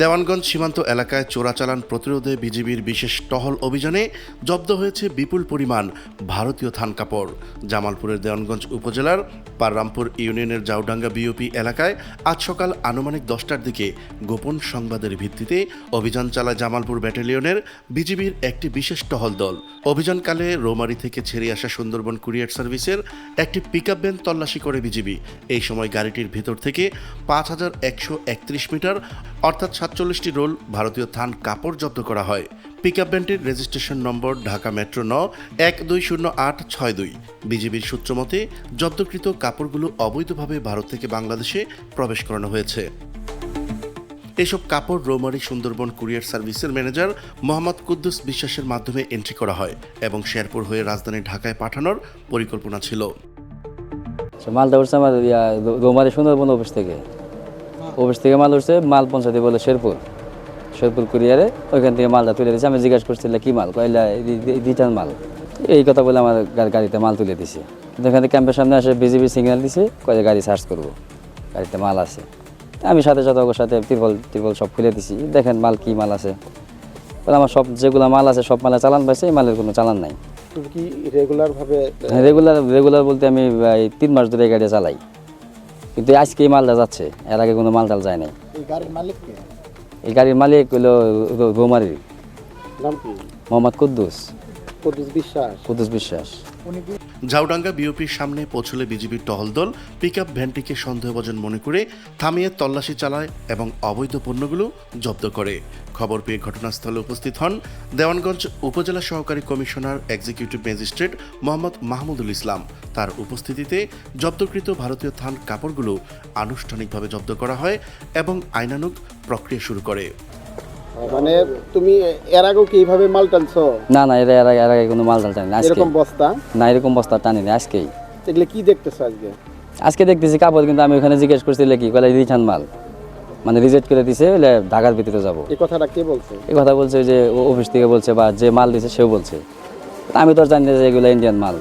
দেওয়ানগঞ্জ সীমান্ত এলাকায় চোরাচালান প্রতিরোধে বিজিবির বিশেষ টহল অভিযানে জব্দ হয়েছে বিপুল পরিমাণ ভারতীয় থান কাপড়। জামালপুরের দেওয়ানগঞ্জ উপজেলার পাররামপুর ইউনিয়নের জাউডাঙ্গা বিওপি এলাকায় আজ সকাল আনুমানিক দশটার দিকে গোপন সংবাদের ভিত্তিতে অভিযান চালায় জামালপুর ব্যাটালিয়নের বিজিবির একটি বিশেষ টহল দল। অভিযানকালে রোমারি থেকে ছেড়ে আসা সুন্দরবন কুরিয়ার সার্ভিসের একটি পিকআপ ভ্যান তল্লাশি করে বিজিবি। এই সময় গাড়িটির ভেতর থেকে পাঁচ হাজার একশো একত্রিশ মিটার, অর্থাৎ সাতচল্লিশটি রোল ভারতীয় থান কাপড় জব্দ করা হয়। পিক আপ ভ্যানটির রেজিস্ট্রেশন নম্বর ঢাকা মেট্রো ন, এক দুই শূন্য আট ছয় দুই। বিজিবির সূত্র মতে, জব্দকৃত কাপড়গুলো অবৈধভাবে ভারত থেকে বাংলাদেশে প্রবেশ করানো হয়েছে। এসব কাপড় রৌমারী সুন্দরবন কুরিয়ার সার্ভিসের ম্যানেজার মোহাম্মদ কুদ্দুস বিশ্বাসের মাধ্যমে এন্ট্রি করা হয় এবং শেরপুর হয়ে রাজধানী ঢাকায় পাঠানোর পরিকল্পনা ছিল। মালদা মালটা উঠছে আমার রোমারি সুন্দরবন অফিস থেকে। অফিস থেকে মাল উঠছে মাল পৌঁছাতে বলে শেরপুর। শেরপুর কুরিয়ারে ওইখান থেকে মালটা তুলে দিয়েছে। আমি জিজ্ঞাসা করছিলাম কি মাল? কয়লা রিটার্ন মাল। এই কথা বলে আমার গাড়িতে মাল তুলে দিছে। এখানে ক্যাম্পের সামনে আসে বিজিবি সিগন্যাল দিছে কয়ে গাড়ি সার্চ করব। গাড়িতে মাল আছে। আমি সাথে সাথে ওর সাথে ত্রিপল ত্রিপল সব খুলে দিছি। দেখেন মাল কি মাল আছে। বলে আমার সব যেগুলো মাল আছে সব মালে চালান পাইছে এই মালের কোনো চালান নাই। তুমি রেগুলার ভাবে রেগুলার রেগুলার বলতে আমি তিন মাস ধরে গাড়ি চালাই। কিন্তু আজকে এই মালটা যাচ্ছে এর আগে কোনো মাল টাল যায় নাই। এই গাড়ির মালিক এই গাড়ির মালিক হলো রোমারির নাম কি? মোহাম্মদ কুদ্দুস। কুদ্দুস বিশ্বাস। কুদ্দুস বিশ্বাস। ঝাউডাঙ্গা বিওপির সামনে পৌঁছলে বিজিবির টহল দল পিকআপ ভ্যানটিকে সন্দেহভাজন মনে করে থামিয়ে তল্লাশি চালায় এবং অবৈধ পণ্যগুলো জব্দ করে। খবর পেয়ে ঘটনাস্থলে উপস্থিত হন দেওয়ানগঞ্জ উপজেলা সহকারী commissioner executive magistrate Mohammad Mahmudul Islam. তার উপস্থিতিতে জব্দকৃত ভারতীয় থান কাপড়গুলো আনুষ্ঠানিকভাবে জব্দ করা হয় এবং আইনানুগ প্রক্রিয়া শুরু করে। মানে তুমি এর আগেও কি এইভাবে মাল টানছো? না না এর এর আগে এর আগে কোনো মাল টানি না এরকম বস্তা? না এরকম বস্তা টানি না আজকেই। এগুলো কি দেখতেছো আজকে? আজকে দেখতেছি কাপড় কিন্তু আমি ওখানে জিজ্ঞেস করছি কি? কলে রিটার্ন মাল। মানে রিজেক্ট করে দিছে বলে ঢাকার ভিতরে যাব। এই কথাটা কে বলছে? এই কথা বলছে যে অফিস থেকে বলছে বা যে মাল দিছে সেও বলছে। আমি তো জানি না যে এগুলো ইন্ডিয়ান মাল।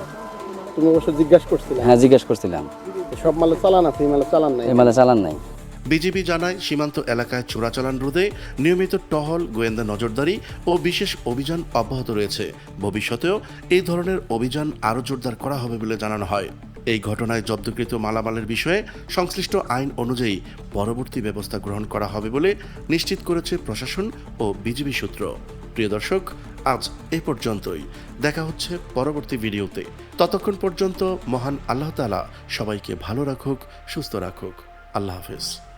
তুমি অবশ্য জিজ্ঞাসা করছিলে? হ্যাঁ জিজ্ঞেস করছিলাম। সব মালে চালান আছে এই মালে চালান নাই। এই মালে চালান নাই। বিজিবি জানায় সীমান্ত এলাকায় চোরাচালান রোধে নিয়মিত টহল, গোয়েন্দা নজরদারি ও বিশেষ অভিযান অব্যাহত রয়েছে। ভবিষ্যতেও এই ধরনের অভিযান আরও জোরদার করা হবে বলে জানানো হয়। এই ঘটনায় জব্দকৃত মালামালের বিষয়ে সংশ্লিষ্ট আইন অনুযায়ী পরবর্তী ব্যবস্থা গ্রহণ করা হবে বলে নিশ্চিত করেছে প্রশাসন ও বিজিবি সূত্র। প্রিয় দর্শক, আজ এ পর্যন্তই। দেখা হচ্ছে পরবর্তী ভিডিওতে। ততক্ষণ পর্যন্ত মহান আল্লাহ তালা সবাইকে ভালো রাখুক, সুস্থ রাখুক। আল্লাহ হাফেজ।